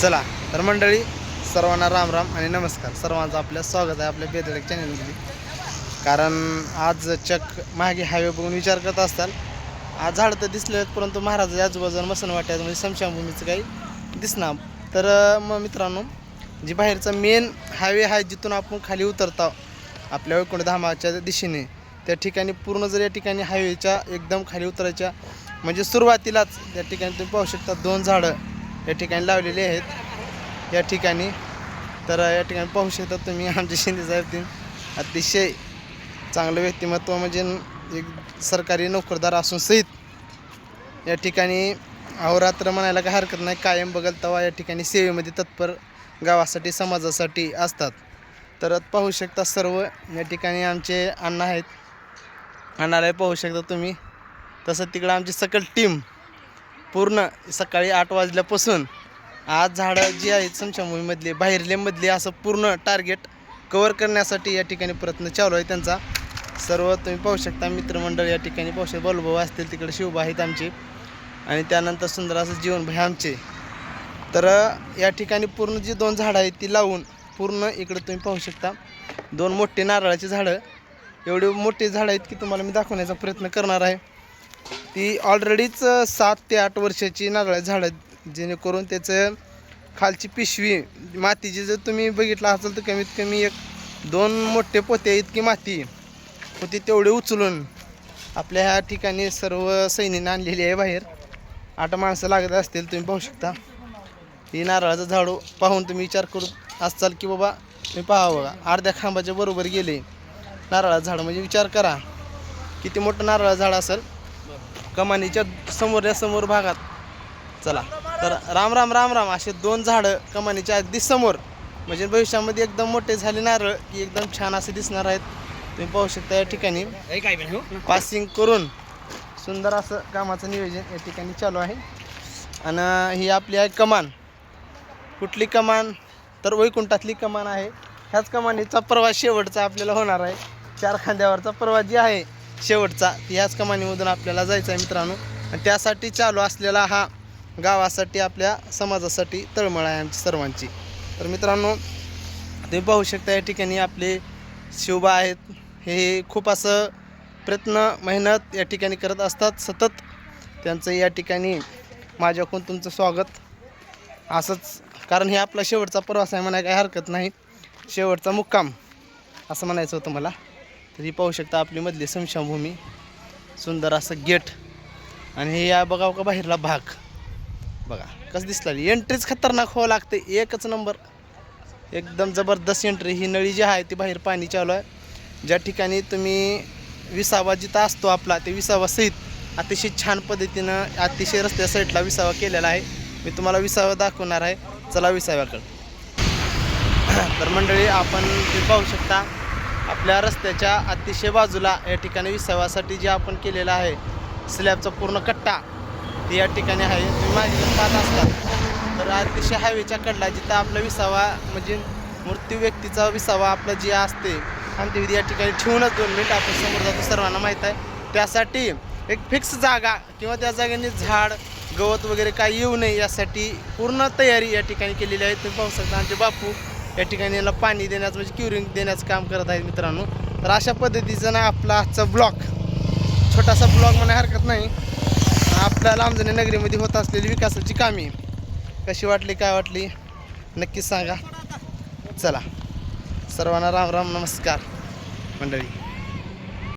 चला तर मंडळी सर्वांना राम राम आणि नमस्कार. सर्वांचं आपलं स्वागत आहे आपल्या बेदडक चॅनलमध्ये कारण आज चक मागे हायवे बघून विचार करत असताल आज झाडं तर दिसले आहेत परंतु महाराजाच्या आजूबाजूला मसन वाट्यात म्हणजे समशाभूमीचं काही दिसणार. तर मग मित्रांनो जी बाहेरचा मेन हायवे आहे जिथून आपण खाली उतरतो आपल्या वैकुंठधामाच्या दिशेने त्या ठिकाणी पूर्ण जर या ठिकाणी हायवेच्या एकदम खाली उतरायच्या म्हणजे सुरुवातीलाच त्या ठिकाणी तुम्ही पाहू शकता दोन झाडं. या ठिकाणी लावलेले आहेत. या ठिकाणी तर या ठिकाणी पाहू शकता तुम्ही आमचे शिंदे ते अतिशय चांगलं व्यक्तिमत्व म्हणजे एक सरकारी नोकरदार असून सहित या ठिकाणी अहोरात्र म्हणायला काही हरकत नाही कायम बघल तेव्हा या ठिकाणी सेवेमध्ये तत्पर गावासाठी समाजासाठी असतात. तर पाहू शकता सर्व या ठिकाणी आमचे अण्णा आहेत. अण्णालाही पाहू शकता तुम्ही. तसं तिकडं आमची सकल टीम पूर्ण सकाळी आठ वाजल्यापासून आज झाडं जी आहेत समशाभूमीमधली बाहेरलेमधली असं पूर्ण टार्गेट कवर करण्यासाठी या ठिकाणी प्रयत्न चालू आहे त्यांचा. सर्व तुम्ही पाहू शकता मित्रमंडळ या ठिकाणी पाहू शकता बलभाऊ असतील तिकडे शिवबा आहेत आमचे. आणि त्यानंतर सुंदर असं जीवनभाई आमचे. तर या ठिकाणी पूर्ण जी दोन झाडं आहेत ती लावून पूर्ण इकडं तुम्ही पाहू शकता. दोन मोठे नारळाची झाडं. एवढी मोठी झाडं आहेत की तुम्हाला मी दाखवण्याचा प्रयत्न करणार आहे. ती ऑलरेडीच सात ते आठ वर्षाची नारळाची झाडं आहेत, जेणेकरून त्याचं खालची पिशवी मातीची जर तुम्ही बघितलं असाल तर कमीत कमी एक दोन मोठे पोते इतकी माती. होती तेवढे उचलून आपल्या ह्या ठिकाणी सर्व सैन्याने आणलेली आहे बाहेर. आठ माणसं लागत असतील तुम्ही पाहू शकता. ही नारळाचं झाडू पाहून तुम्ही विचार करू असाल की बाबा तुम्ही पहा बघा अर्ध्या खांबाच्या बरोबर गेले. नारळाचं झाड म्हणजे विचार करा. किती मोठं नारळाचं झाड असेल कमानीच्या समोर या समोर भागात. चला. तर राम राम राम राम असे दोन झाडं कमानीच्या अगदी समोर. म्हणजे भविष्यामध्ये एकदम मोठे झाले नारळ की एकदम छान असे दिसणार आहेत. तुम्ही पाहू शकता या ठिकाणी. पासिंग करून सुंदर असं कामाचं नियोजन या ठिकाणी चालू आहे. आणि ही आपली आहे कमान. कुठली कमान? तर वैकुंठातली कमान आहे. ह्याच कमानीचा प्रवास शेवटचा आपल्याला होणार आहे. चार खांद्यावरचा प्रवास जी आहे शेवटचा. याच ह्याच कमानीमधून आपल्याला जायचं आहे मित्रांनो. आणि त्यासाठी चालू असलेला हा गावासाठी आपल्या समाजासाठी तळमळ आहे आमची सर्वांची. तर मित्रांनो तुम्ही पाहू शकता या ठिकाणी आपले शिवबा आहेत. हे खूप असं प्रयत्न मेहनत या ठिकाणी करत असतात. सतत त्यांचं या ठिकाणी माझ्याकडून तुमचं स्वागत. असंच कारण हे आपला शेवटचा प्रवास आहे म्हणाय काही हरकत नाही. शेवटचा मुक्काम असं म्हणायचं होतं मला. तर ही पाहू शकता आपली मधली समशाभूमी. सुंदर असं गेट. आणि हे या बघाव का बाहेरला भाग? बघा कसं दिसलं एंट्रीच खतरनाक व्हावं लागते. एकच नंबर एकदम जबरदस्त एंट्री ही नळी जी आहे ती बाहेर पाणी चालू आहे. ज्या ठिकाणी तुम्ही विसावा जिथं असतो आपला ते विसावा सहित अतिशय छान पद्धतीनं अतिशय रस्त्या साईडला विसावा केलेला आहे. मी तुम्हाला विसावा दाखवणार आहे. चला विसाव्याकडं. तर मंडळी आपण ते पाहू शकता. आपल्या रस्त्याच्या अतिशय बाजूला या ठिकाणी विसाव्यासाठी जे आपण केलेलं आहे स्लॅबचा पूर्ण कट्टा ते या ठिकाणी आहे. तुम्ही माझी पाहत असतात. तर अतिशय हायवेच्या कडला जिथं आपला विसावा म्हणजे मृत्यू व्यक्तीचा विसावा आपला जे असते अंत्यविधी या ठिकाणी ठेवूनच दोन मिनिट आपण समोर जातो. सर्वांना माहीत आहे. त्यासाठी एक फिक्स जागा किंवा त्या जागेने झाड गवत वगैरे काही येऊ नये यासाठी पूर्ण तयारी या ठिकाणी केलेली आहे. तुम्ही पाहू शकता आमचे बापू या ठिकाणी याला पाणी देण्याचं म्हणजे क्युरिंग देण्याचं काम करत आहेत मित्रांनो. तर अशा पद्धतीचं ना आपला आजचा ब्लॉक छोटासा ब्लॉक म्हणा हरकत नाही. आपल्या लांबजणी नगरीमध्ये होत असलेली विकासाची कामे. कशी वाटली काय वाटली? नक्कीच सांगा. चला. सर्वांना राम राम नमस्कार. मंडळी.